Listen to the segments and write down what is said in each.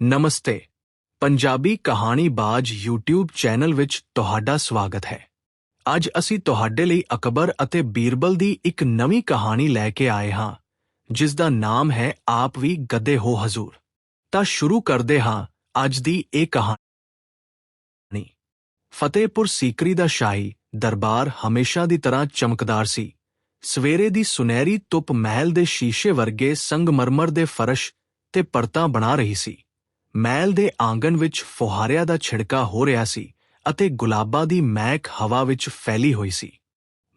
ਨਮਸਤੇ। Punjabi Kahanibaaz YouTube channel ਵਿੱਚ ਤੁਹਾਡਾ ਸਵਾਗਤ ਹੈ। ਅੱਜ ਅਸੀਂ ਤੁਹਾਡੇ ਲਈ ਅਕਬਰ ਅਤੇ ਬੀਰਬਲ ਦੀ ਇੱਕ ਨਵੀਂ ਕਹਾਣੀ ਲੈ ਕੇ ਆਏ ਹਾਂ, ਜਿਸ ਦਾ ਨਾਮ ਹੈ ਆਪ ਵੀ ਗੱਦੇ ਹੋ ਹਜ਼ੂਰ। ਤਾਂ ਸ਼ੁਰੂ ਕਰਦੇ ਹਾਂ ਅੱਜ ਦੀ ਇਹ ਕਹਾਣੀ। ਫਤਿਹਪੁਰ ਸੀਕਰੀ ਦਾ ਸ਼ਾਹੀ ਦਰਬਾਰ ਹਮੇਸ਼ਾ ਦੀ ਤਰ੍ਹਾਂ ਚਮਕਦਾਰ ਸੀ। ਸਵੇਰੇ ਦੀ ਸੁਨਹਿਰੀ ਧੁੱਪ ਮਹਿਲ ਦੇ ਸ਼ੀਸ਼ੇ ਵਰਗੇ ਸੰਗਮਰਮਰ ਦੇ ਫਰਸ਼ ਤੇ ਪਰਤਾਂ ਬਣਾ ਰਹੀ ਸੀ। ਮਹਿਲ ਦੇ ਆਂਗਣ ਵਿੱਚ ਫੁਹਾਰਿਆਂ ਦਾ ਛਿੜਕਾ ਹੋ ਰਿਹਾ ਸੀ ਅਤੇ ਗੁਲਾਬਾਂ ਦੀ ਮਹਿਕ ਹਵਾ ਵਿੱਚ ਫੈਲੀ ਹੋਈ ਸੀ।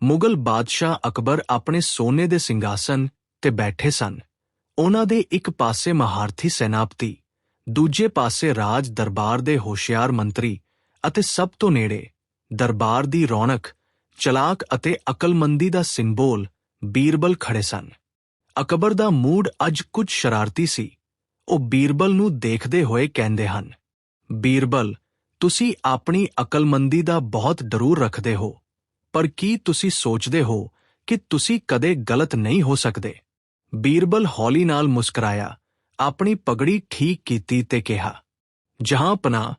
ਮੁਗਲ ਬਾਦਸ਼ਾਹ ਅਕਬਰ ਆਪਣੇ ਸੋਨੇ ਦੇ ਸਿੰਘਾਸਨ ਤੇ ਬੈਠੇ ਸਨ। ਉਹਨਾਂ ਦੇ ਇੱਕ ਪਾਸੇ ਮਹਾਰਥੀ ਸੈਨਾਪਤੀ, ਦੂਜੇ ਪਾਸੇ ਰਾਜ ਦਰਬਾਰ ਦੇ ਹੋਸ਼ਿਆਰ ਮੰਤਰੀ ਅਤੇ ਸਭ ਤੋਂ ਨੇੜੇ ਦਰਬਾਰ ਦੀ ਰੌਣਕ, ਚਲਾਕ ਅਤੇ ਅਕਲਮੰਦੀ ਦਾ ਸਿੰਬੋਲ ਬੀਰਬਲ ਖੜੇ ਸਨ। ਅਕਬਰ ਦਾ ਮੂਡ ਅੱਜ ਕੁਝ ਸ਼ਰਾਰਤੀ ਸੀ। ਉਹ ਬੀਰਬਲ ਨੂੰ ਦੇਖਦੇ ਹੋਏ ਕਹਿੰਦੇ ਹਨ, ਬੀਰਬਲ, ਤੁਸੀਂ ਆਪਣੀ ਅਕਲਮੰਦੀ ਦਾ ਬਹੁਤ ਡਰੂਰ ਰੱਖਦੇ ਹੋ, ਪਰ ਕੀ ਤੁਸੀਂ ਸੋਚਦੇ ਹੋ ਕਿ ਤੁਸੀਂ ਕਦੇ ਗਲਤ ਨਹੀਂ ਹੋ ਸਕਦੇ? ਬੀਰਬਲ ਹੌਲੀ ਨਾਲ ਮੁਸਕਰਾਇਆ, ਆਪਣੀ ਪਗੜੀ ਠੀਕ ਕੀਤੀ ਤੇ ਕਿਹਾ, ਜਹਾਂ ਪਨਾ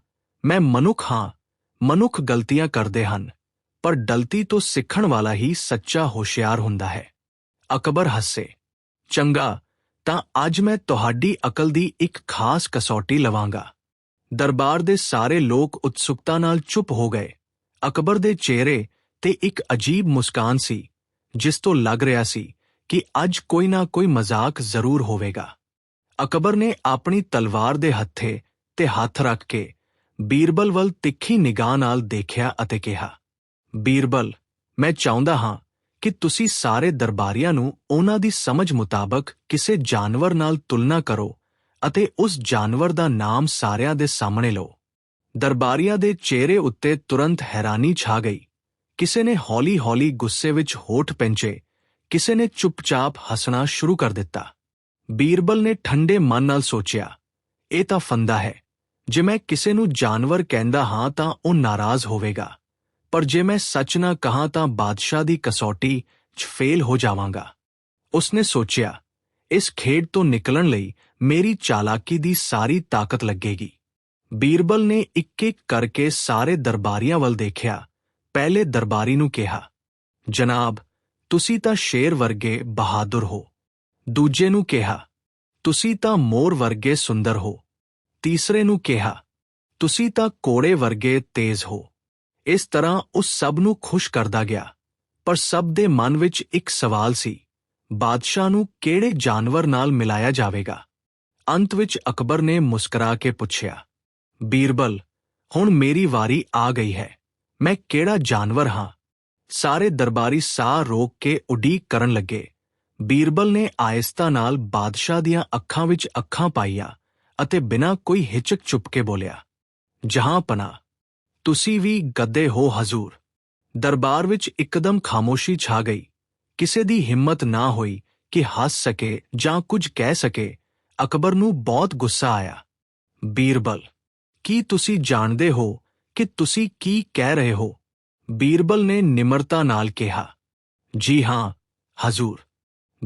ਮੈਂ ਮਨੁੱਖ ਹਾਂ, ਮਨੁੱਖ ਗਲਤੀਆਂ ਕਰਦੇ ਹਨ, ਪਰ ਡਲਤੀ ਤੋਂ ਸਿੱਖਣ ਵਾਲਾ ਹੀ ਸੱਚਾ ਹੋਸ਼ਿਆਰ ਹੁੰਦਾ ਹੈ। ਅਕਬਰ ਹੱਸੇ, ਚੰਗਾ ਤਾਂ ਅੱਜ ਮੈਂ ਤੁਹਾਡੀ ਅਕਲ ਦੀ ਇੱਕ ਖਾਸ ਕਸੌਟੀ ਲਵਾਂਗਾ। ਦਰਬਾਰ ਦੇ ਸਾਰੇ ਲੋਕ ਉਤਸੁਕਤਾ ਨਾਲ ਚੁੱਪ ਹੋ ਗਏ। ਅਕਬਰ ਦੇ ਚਿਹਰੇ ਤੇ ਇੱਕ ਅਜੀਬ ਮੁਸਕਾਨ ਸੀ, ਜਿਸ ਤੋਂ ਲੱਗ ਰਿਹਾ ਸੀ ਕਿ ਅੱਜ ਕੋਈ ਨਾ ਕੋਈ ਮਜ਼ਾਕ ਜ਼ਰੂਰ ਹੋਵੇਗਾ। ਅਕਬਰ ਨੇ ਆਪਣੀ ਤਲਵਾਰ ਦੇ ਹੱਥੇ ਤੇ ਹੱਥ ਰੱਖ ਕੇ ਬੀਰਬਲ ਵੱਲ ਤਿੱਖੀ ਨਿਗਾਹ ਨਾਲ ਦੇਖਿਆ ਅਤੇ ਕਿਹਾ, ਬੀਰਬਲ, ਮੈਂ ਚਾਹੁੰਦਾ ਹਾਂ ਕਿ ਤੁਸੀਂ ਸਾਰੇ ਦਰਬਾਰੀਆਂ ਨੂੰ ਉਹਨਾਂ ਦੀ ਸਮਝ ਮੁਤਾਬਕ ਕਿਸੇ ਜਾਨਵਰ ਨਾਲ ਤੁਲਨਾ ਕਰੋ ਅਤੇ ਉਸ ਜਾਨਵਰ ਦਾ ਨਾਮ ਸਾਰਿਆਂ ਦੇ ਸਾਹਮਣੇ ਲਓ। ਦਰਬਾਰੀਆਂ ਦੇ ਚਿਹਰੇ ਉੱਤੇ ਤੁਰੰਤ ਹੈਰਾਨੀ ਛਾ ਗਈ। ਕਿਸੇ ਨੇ ਹੌਲੀ-ਹੌਲੀ ਗੁੱਸੇ ਵਿੱਚ ਹੋਠ ਪੈਂਚੇ, ਕਿਸੇ ਨੇ ਚੁੱਪਚਾਪ ਹੱਸਣਾ ਸ਼ੁਰੂ ਕਰ ਦਿੱਤਾ। ਬੀਰਬਲ ਨੇ ਠੰਡੇ ਮਨ ਨਾਲ ਸੋਚਿਆ, ਇਹ ਤਾਂ ਫੰਦਾ ਹੈ। ਜੇ ਮੈਂ ਕਿਸੇ ਨੂੰ ਜਾਨਵਰ ਕਹਿੰਦਾ ਹਾਂ ਤਾਂ ਉਹ ਨਾਰਾਜ਼ ਹੋਵੇਗਾ। ਪਰ ਜੇ ਮੈਂ ਸੱਚ ਨਾ ਕਹਾਂ ਤਾਂ ਬਾਦਸ਼ਾਹ ਦੀ ਕਸੌਟੀ 'ਚ ਫੇਲ ਹੋ ਜਾਵਾਂਗਾ। ਉਸਨੇ ਸੋਚਿਆ, ਇਸ ਖੇਡ ਤੋਂ ਨਿਕਲਣ ਲਈ ਮੇਰੀ ਚਾਲਾਕੀ ਦੀ ਸਾਰੀ ਤਾਕਤ ਲੱਗੇਗੀ। ਬੀਰਬਲ ਨੇ ਇੱਕ-ਇੱਕ ਕਰਕੇ ਸਾਰੇ ਦਰਬਾਰੀਆਂ ਵੱਲ ਦੇਖਿਆ, ਪਹਿਲੇ ਦਰਬਾਰੀ ਨੂੰ ਕਿਹਾ, ਜਨਾਬ, ਤੁਸੀਂ ਤਾਂ ਸ਼ੇਰ ਵਰਗੇ ਬਹਾਦਰ ਹੋ। ਦੂਜੇ ਨੂੰ ਕਿਹਾ, ਤੁਸੀਂ ਤਾਂ ਮੋਰ ਵਰਗੇ ਸੁੰਦਰ ਹੋ। ਤੀਸਰੇ ਨੂੰ ਕਿਹਾ, ਤੁਸੀਂ ਤਾਂ ਕੋੜੇ ਵਰਗੇ ਤੇਜ਼ ਹੋ। ਇਸ ਤਰ੍ਹਾਂ ਉਸ ਸਭ ਨੂੰ ਖੁਸ਼ ਕਰਦਾ ਗਿਆ। ਪਰ ਸਭ ਦੇ ਮਨ ਵਿੱਚ ਇੱਕ ਸਵਾਲ ਸੀ, ਬਾਦਸ਼ਾਹ ਨੂੰ ਕਿਹੜੇ ਜਾਨਵਰ ਨਾਲ ਮਿਲਾਇਆ ਜਾਵੇਗਾ? ਅੰਤ ਵਿੱਚ ਅਕਬਰ ਨੇ ਮੁਸਕਰਾ ਕੇ ਪੁੱਛਿਆ, ਬੀਰਬਲ, ਹੁਣ ਮੇਰੀ ਵਾਰੀ ਆ ਗਈ ਹੈ, ਮੈਂ ਕਿਹੜਾ ਜਾਨਵਰ ਹਾਂ? ਸਾਰੇ ਦਰਬਾਰੀ ਸਾਹ ਰੋਕ ਕੇ ਉਡੀਕ ਕਰਨ ਲੱਗੇ। ਬੀਰਬਲ ਨੇ ਆਇਸਤਾ ਨਾਲ ਬਾਦਸ਼ਾਹ ਦੀਆਂ ਅੱਖਾਂ ਵਿੱਚ ਅੱਖਾਂ ਪਾਈਆਂ ਅਤੇ ਬਿਨਾਂ ਕੋਈ ਹਿਚਕ ਚੁੱਪ ਕੇ ਬੋਲਿਆ, ਜਹਾਂ ਪਨਾ ਤੁਸੀਂ ਵੀ ਗੱਦੇ ਹੋ, ਹਜ਼ੂਰ। ਦਰਬਾਰ ਵਿੱਚ ਇੱਕਦਮ ਖਾਮੋਸ਼ੀ ਛਾ ਗਈ। ਕਿਸੇ ਦੀ ਹਿੰਮਤ ਨਾ ਹੋਈ ਕਿ ਹੱਸ ਸਕੇ ਜਾਂ ਕੁਝ ਕਹਿ ਸਕੇ, ਅਕਬਰ ਨੂੰ ਬਹੁਤ ਗੁੱਸਾ ਆਇਆ। ਬੀਰਬਲ, ਕੀ ਤੁਸੀਂ ਜਾਣਦੇ ਹੋ ਕਿ ਤੁਸੀਂ ਕੀ ਕਹਿ ਰਹੇ ਹੋ? ਬੀਰਬਲ ਨੇ ਨਿਮਰਤਾ ਨਾਲ ਕਿਹਾ, ਜੀ ਹਾਂ, ਹਜ਼ੂਰ।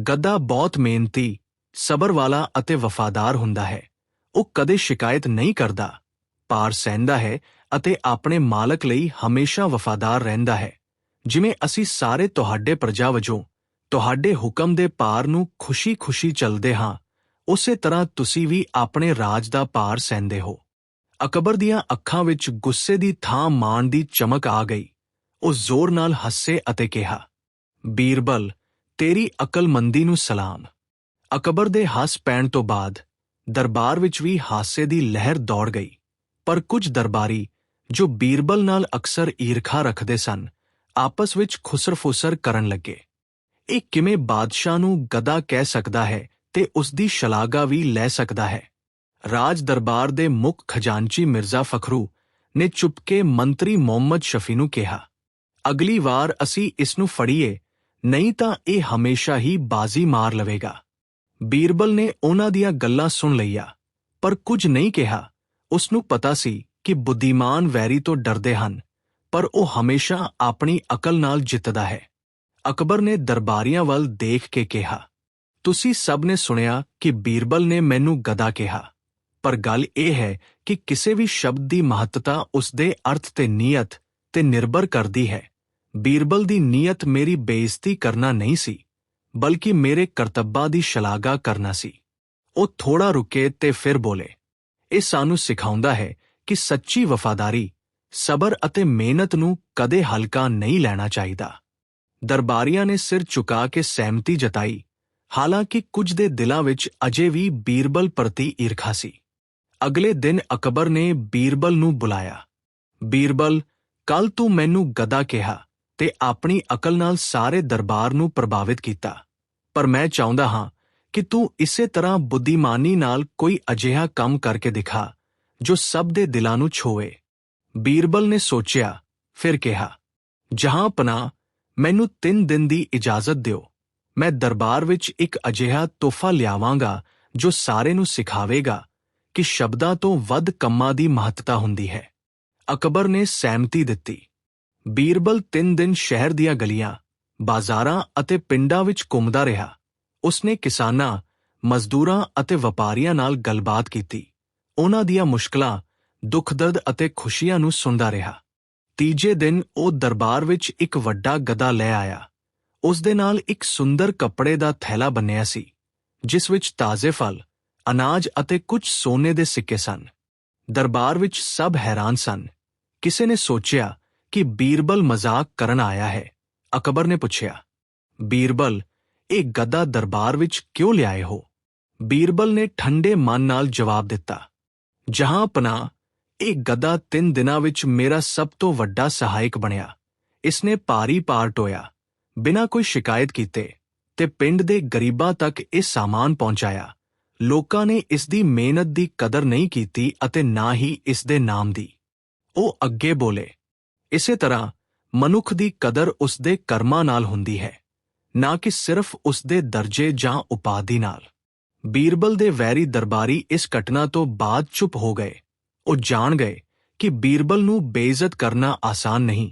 ਗੱਦਾ ਬਹੁਤ ਮਿਹਨਤੀ, ਸਬਰ ਵਾਲਾ ਅਤੇ ਵਫਾਦਾਰ ਹੁੰਦਾ ਹੈ। ਉਹ ਕਦੇ ਸ਼ਿਕਾਇਤ ਨਹੀਂ ਕਰਦਾ। ਪਾਰ ਸਹਿੰਦਾ ਹੈ ਅਤੇ ਆਪਣੇ ਮਾਲਕ ਲਈ ਹਮੇਸ਼ਾ ਵਫਾਦਾਰ ਰਹਿੰਦਾ ਹੈ। ਜਿਵੇਂ ਅਸੀਂ ਸਾਰੇ ਤੁਹਾਡੇ ਪ੍ਰਜਾ ਵਜੋਂ ਤੁਹਾਡੇ ਹੁਕਮ ਦੇ ਪਾਰ ਨੂੰ ਖੁਸ਼ੀ-ਖੁਸ਼ੀ ਚੱਲਦੇ ਹਾਂ, ਉਸੇ ਤਰ੍ਹਾਂ ਤੁਸੀਂ ਵੀ ਆਪਣੇ ਰਾਜ ਦਾ ਪਾਰ ਸਹਿੰਦੇ ਹੋ। ਅਕਬਰ ਦੀਆਂ ਅੱਖਾਂ ਵਿੱਚ ਗੁੱਸੇ ਦੀ ਥਾਂ ਮਾਣ ਦੀ ਚਮਕ ਆ ਗਈ। ਉਹ ਜ਼ੋਰ ਨਾਲ ਹੱਸੇ ਅਤੇ ਕਿਹਾ, ਬੀਰਬਲ, ਤੇਰੀ ਅਕਲਮੰਦੀ ਨੂੰ ਸਲਾਮ। ਅਕਬਰ ਦੇ ਹੱਸ ਪੈਣ ਤੋਂ ਬਾਅਦ ਦਰਬਾਰ ਵਿੱਚ ਵੀ ਹਾਸੇ ਦੀ ਲਹਿਰ ਦੌੜ ਗਈ। ਪਰ ਕੁਝ ਦਰਬਾਰੀ ਜੋ ਬੀਰਬਲ ਨਾਲ ਅਕਸਰ ਈਰਖਾ ਰੱਖਦੇ ਸਨ, ਆਪਸ ਵਿੱਚ ਖੁਸਰਫੁਸਰ ਕਰਨ ਲੱਗੇ। ਇਹ ਕਿਵੇਂ ਬਾਦਸ਼ਾਹ ਨੂੰ ਗਦਾ ਕਹਿ ਸਕਦਾ ਹੈ ਤੇ ਉਸ ਦੀ ਸ਼ਲਾਘਾ ਵੀ ਲੈ ਸਕਦਾ ਹੈ? ਰਾਜ ਦਰਬਾਰ ਦੇ ਮੁੱਖ ਖਜ਼ਾਨਚੀ ਮਿਰਜ਼ਾ ਫਖਰੂ ਨੇ ਚੁੱਪਕੇ ਮੰਤਰੀ ਮੁਹੰਮਦ ਸ਼ਫੀ ਨੂੰ ਕਿਹਾ, ਅਗਲੀ ਵਾਰ ਅਸੀਂ ਇਸ ਨੂੰ ਫੜੀਏ, ਨਹੀਂ ਤਾਂ ਇਹ ਹਮੇਸ਼ਾ ਹੀ ਬਾਜ਼ੀ ਮਾਰ ਲਵੇਗਾ। ਬੀਰਬਲ ਨੇ ਉਹਨਾਂ ਦੀਆਂ ਗੱਲਾਂ ਸੁਣ ਲਈਆਂ, ਪਰ ਕੁਝ ਨਹੀਂ ਕਿਹਾ। ਉਸ ਨੂੰ ਪਤਾ ਸੀ ਕਿ ਬੁੱਧੀਮਾਨ ਵੈਰੀ ਤੋਂ ਡਰਦੇ ਹਨ, ਪਰ ਉਹ ਹਮੇਸ਼ਾ ਆਪਣੀ ਅਕਲ ਨਾਲ ਜਿੱਤਦਾ ਹੈ। ਅਕਬਰ ਨੇ ਦਰਬਾਰੀਆਂ ਵੱਲ ਦੇਖ ਕੇ ਕਿਹਾ, ਤੁਸੀਂ ਸਭ ਨੇ ਸੁਣਿਆ ਕਿ ਬੀਰਬਲ ਨੇ ਮੈਨੂੰ ਗਦਾ ਕਿਹਾ, ਪਰ ਗੱਲ ਇਹ ਹੈ ਕਿ ਕਿਸੇ ਵੀ ਸ਼ਬਦ ਦੀ ਮਹੱਤਤਾ ਉਸ ਦੇ ਅਰਥ ਤੇ ਨੀਅਤ ਤੇ ਨਿਰਭਰ ਕਰਦੀ ਹੈ। ਬੀਰਬਲ ਦੀ ਨੀਅਤ ਮੇਰੀ ਬੇਇੱਜ਼ਤੀ ਕਰਨਾ ਨਹੀਂ ਸੀ, ਬਲਕਿ ਮੇਰੇ ਕਰਤੱਬਾਂ ਦੀ ਸ਼ਲਾਘਾ ਕਰਨਾ ਸੀ। ਉਹ ਥੋੜਾ ਰੁਕੇ ਤੇ ਫਿਰ ਬੋਲੇ, ਇਹ ਸਾਨੂੰ ਸਿਖਾਉਂਦਾ ਹੈ ਕਿ ਸੱਚੀ ਵਫਾਦਾਰੀ, ਸਬਰ ਅਤੇ ਮਿਹਨਤ ਨੂੰ ਕਦੇ ਹਲਕਾ ਨਹੀਂ ਲੈਣਾ ਚਾਹੀਦਾ। ਦਰਬਾਰੀਆਂ ਨੇ ਸਿਰ ਝੁਕਾ ਕੇ ਸਹਿਮਤੀ ਜਤਾਈ, ਹਾਲਾਂਕਿ ਕੁਝ ਦੇ ਦਿਲਾਂ ਵਿੱਚ ਅਜੇ ਵੀ ਬੀਰਬਲ ਪ੍ਰਤੀ ਈਰਖਾ ਸੀ। ਅਗਲੇ ਦਿਨ ਅਕਬਰ ਨੇ ਬੀਰਬਲ ਨੂੰ ਬੁਲਾਇਆ। ਬੀਰਬਲ ਕੱਲ ਤੂੰ ਮੈਨੂੰ ਗਦਾ ਕਿਹਾ ਤੇ ਆਪਣੀ ਅਕਲ ਨਾਲ ਸਾਰੇ ਦਰਬਾਰ ਨੂੰ ਪ੍ਰਭਾਵਿਤ ਕੀਤਾ, ਪਰ ਮੈਂ ਚਾਹੁੰਦਾ ਹਾਂ ਕਿ ਤੂੰ ਇਸੇ ਤਰ੍ਹਾਂ ਬੁੱਧੀਮਾਨੀ ਨਾਲ ਕੋਈ ਅਜਿਹਾ ਕੰਮ ਕਰਕੇ ਦਿਖਾ ਜੋ ਸਭ ਦੇ ਦਿਲਾਂ ਨੂੰ ਛੋਏ ਬੀਰਬਲ ਨੇ ਸੋਚਿਆ, ਫਿਰ ਕਿਹਾ, ਜਹਾਂ ਪਨਾ, ਮੈਨੂੰ 3 ਦਿਨ ਦੀ ਇਜਾਜ਼ਤ ਦਿਓ। ਮੈਂ ਦਰਬਾਰ ਵਿੱਚ ਇੱਕ ਅਜਿਹਾ ਤੋਹਫਾ ਲਿਆਵਾਂਗਾ, ਜੋ ਸਾਰੇ ਨੂੰ ਸਿਖਾਵੇਗਾ ਕਿ ਸ਼ਬਦਾਂ ਤੋਂ ਵੱਧ ਕੰਮਾਂ ਦੀ ਮਹੱਤਤਾ ਹੁੰਦੀ ਹੈ। ਅਕਬਰ ਨੇ ਸਹਿਮਤੀ ਦਿੱਤੀ। ਬੀਰਬਲ 3 ਦਿਨ ਸ਼ਹਿਰ ਦੀਆਂ ਗਲੀਆਂ, ਬਾਜ਼ਾਰਾਂ ਅਤੇ ਪਿੰਡਾਂ ਵਿੱਚ ਘੁੰਮਦਾ ਰਿਹਾ। ਉਸਨੇ ਕਿਸਾਨਾਂ, ਮਜ਼ਦੂਰਾਂ ਅਤੇ ਵਪਾਰੀਆਂ ਨਾਲ ਗੱਲਬਾਤ ਕੀਤੀ। ਉਹਨਾਂ ਦੀਆਂ ਮੁਸ਼ਕਲਾਂ ਦੁੱਖ ਦਰਦ ਅਤੇ ਖੁਸ਼ੀਆਂ ਨੂੰ ਸੁਣਦਾ ਰਿਹਾ। ਤੀਜੇ ਦਿਨ ਉਹ ਦਰਬਾਰ ਵਿੱਚ ਇੱਕ ਵੱਡਾ ਗਦਾ ਲੈ ਆਇਆ। ਉਸ ਦੇ ਨਾਲ ਇੱਕ ਸੁੰਦਰ ਕੱਪੜੇ ਦਾ ਥੈਲਾ ਬੰਨਿਆ ਸੀ, ਜਿਸ ਵਿੱਚ ਤਾਜ਼ੇ ਫਲ, ਅਨਾਜ ਅਤੇ ਕੁਝ ਸੋਨੇ ਦੇ ਸਿੱਕੇ ਸਨ। ਦਰਬਾਰ ਵਿੱਚ ਸਭ ਹੈਰਾਨ ਸਨ। ਕਿਸੇ ਨੇ ਸੋਚਿਆ ਕਿ ਬੀਰਬਲ ਮਜ਼ਾਕ ਕਰਨ ਆਇਆ ਹੈ। ਅਕਬਰ ਨੇ ਪੁੱਛਿਆ, ਬੀਰਬਲ, ਇਹ ਗਦਾ ਦਰਬਾਰ ਵਿੱਚ ਕਿਉਂ ਲਿਆਏ ਹੋ? ਬੀਰਬਲ ਨੇ ਠੰਡੇ ਮਨ ਨਾਲ ਜਵਾਬ ਦਿੱਤਾ ਜਹਾਂ ਪਨਾ ਇਹ ਗਦਾ ਤਿੰਨ ਦਿਨਾਂ ਵਿੱਚ ਮੇਰਾ ਸਭ ਤੋਂ ਵੱਡਾ ਸਹਾਇਕ ਬਣਿਆ। ਇਸਨੇ ਭਾਰੀ ਪਾਰ ਟੋਇਆ, ਬਿਨਾਂ ਕੋਈ ਸ਼ਿਕਾਇਤ ਕੀਤੇ, ਤੇ ਪਿੰਡ ਦੇ ਗਰੀਬਾਂ ਤੱਕ ਇਹ ਸਾਮਾਨ ਪਹੁੰਚਾਇਆ। ਲੋਕਾਂ ਨੇ ਇਸ ਦੀ ਮਿਹਨਤ ਦੀ ਕਦਰ ਨਹੀਂ ਕੀਤੀ ਅਤੇ ਨਾ ਹੀ ਇਸ ਦੇ ਨਾਮ ਦੀ। ਉਹ ਅੱਗੇ ਬੋਲੇ, ਇਸੇ ਤਰ੍ਹਾਂ ਮਨੁੱਖ ਦੀ ਕਦਰ ਉਸ ਦੇ ਕਰਮਾਂ ਨਾਲ ਹੁੰਦੀ ਹੈ, ਨਾ ਕਿ ਸਿਰਫ ਉਸ ਦੇ ਦਰਜੇ ਜਾਂ ਉਪਾਧੀ ਨਾਲ। ਬੀਰਬਲ ਦੇ ਵੈਰੀ ਦਰਬਾਰੀ ਇਸ ਘਟਨਾ ਤੋਂ ਬਾਅਦ ਚੁੱਪ ਹੋ ਗਏ। ਉਹ ਜਾਣ ਗਏ ਕਿ ਬੀਰਬਲ ਨੂੰ ਬੇਇੱਜ਼ਤ ਕਰਨਾ ਆਸਾਨ ਨਹੀਂ।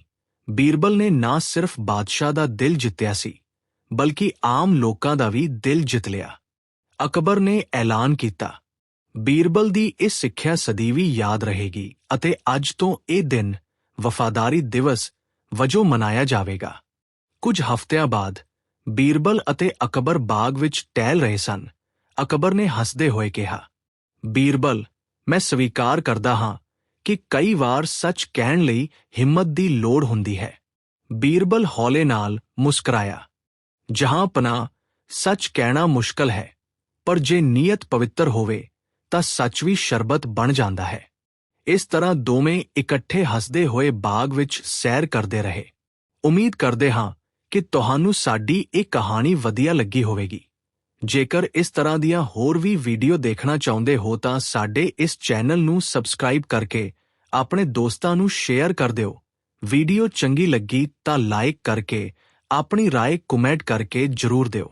ਬੀਰਬਲ ਨੇ ਨਾ ਸਿਰਫ ਬਾਦਸ਼ਾਹ ਦਾ ਦਿਲ ਜਿੱਤਿਆ ਸੀ, ਬਲਕਿ ਆਮ ਲੋਕਾਂ ਦਾ ਵੀ ਦਿਲ ਜਿੱਤ ਲਿਆ। ਅਕਬਰ ਨੇ ਐਲਾਨ ਕੀਤਾ, ਬੀਰਬਲ ਦੀ ਇਹ ਸਿੱਖਿਆ ਸਦੀਵੀ ਯਾਦ ਰਹੇਗੀ ਅਤੇ ਅੱਜ ਤੋਂ ਇਹ ਦਿਨ ਵਫਾਦਾਰੀ ਦਿਵਸ ਵਜੋਂ ਮਨਾਇਆ ਜਾਵੇਗਾ। ਕੁਝ ਹਫ਼ਤਿਆਂ ਬਾਅਦ ਬੀਰਬਲ ਅਤੇ ਅਕਬਰ ਬਾਗ ਵਿੱਚ ਟਹਿਲ ਰਹੇ ਸਨ। ਅਕਬਰ ਨੇ ਹੱਸਦੇ ਹੋਏ ਕਿਹਾ, ਬੀਰਬਲ, ਮੈਂ ਸਵੀਕਾਰ ਕਰਦਾ ਹਾਂ ਕਿ ਕਈ ਵਾਰ ਸੱਚ ਕਹਿਣ ਲਈ ਹਿੰਮਤ ਦੀ ਲੋੜ ਹੁੰਦੀ ਹੈ। ਬੀਰਬਲ ਹੌਲੇ ਨਾਲ ਮੁਸਕਰਾਇਆ, ਜਹਾਂ ਪਨਾ ਸੱਚ ਕਹਿਣਾ ਮੁਸ਼ਕਲ ਹੈ, ਪਰ ਜੇ ਨੀਅਤ ਪਵਿੱਤਰ ਹੋਵੇ, ਤਾਂ ਸੱਚ ਵੀ ਸ਼ਰਬਤ ਬਣ ਜਾਂਦਾ ਹੈ। ਇਸ ਤਰ੍ਹਾਂ ਦੋਵੇਂ ਇਕੱਠੇ ਹੱਸਦੇ ਹੋਏ ਬਾਗ ਵਿੱਚ ਸੈਰ ਕਰਦੇ ਰਹੇ। ਉਮੀਦ ਕਰਦੇ ਹਾਂ ਕਿ ਤੁਹਾਨੂੰ ਸਾਡੀ ਇਹ ਕਹਾਣੀ ਵਧੀਆ ਲੱਗੀ ਹੋਵੇਗੀ। ਜੇਕਰ ਇਸ ਤਰ੍ਹਾਂ ਦੀਆਂ ਹੋਰ ਵੀ ਵੀਡੀਓ ਦੇਖਣਾ ਚਾਹੁੰਦੇ ਹੋ ਤਾਂ ਸਾਡੇ ਇਸ ਚੈਨਲ ਨੂੰ ਸਬਸਕ੍ਰਾਈਬ ਕਰਕੇ ਆਪਣੇ ਦੋਸਤਾਂ ਨੂੰ ਸ਼ੇਅਰ ਕਰ ਦਿਓ ਵੀਡੀਓ ਚੰਗੀ ਲੱਗੀ ਤਾਂ ਲਾਈਕ ਕਰਕੇ ਆਪਣੀ رائے ਕਮੈਂਟ ਕਰਕੇ ਜਰੂਰ ਦਿਓ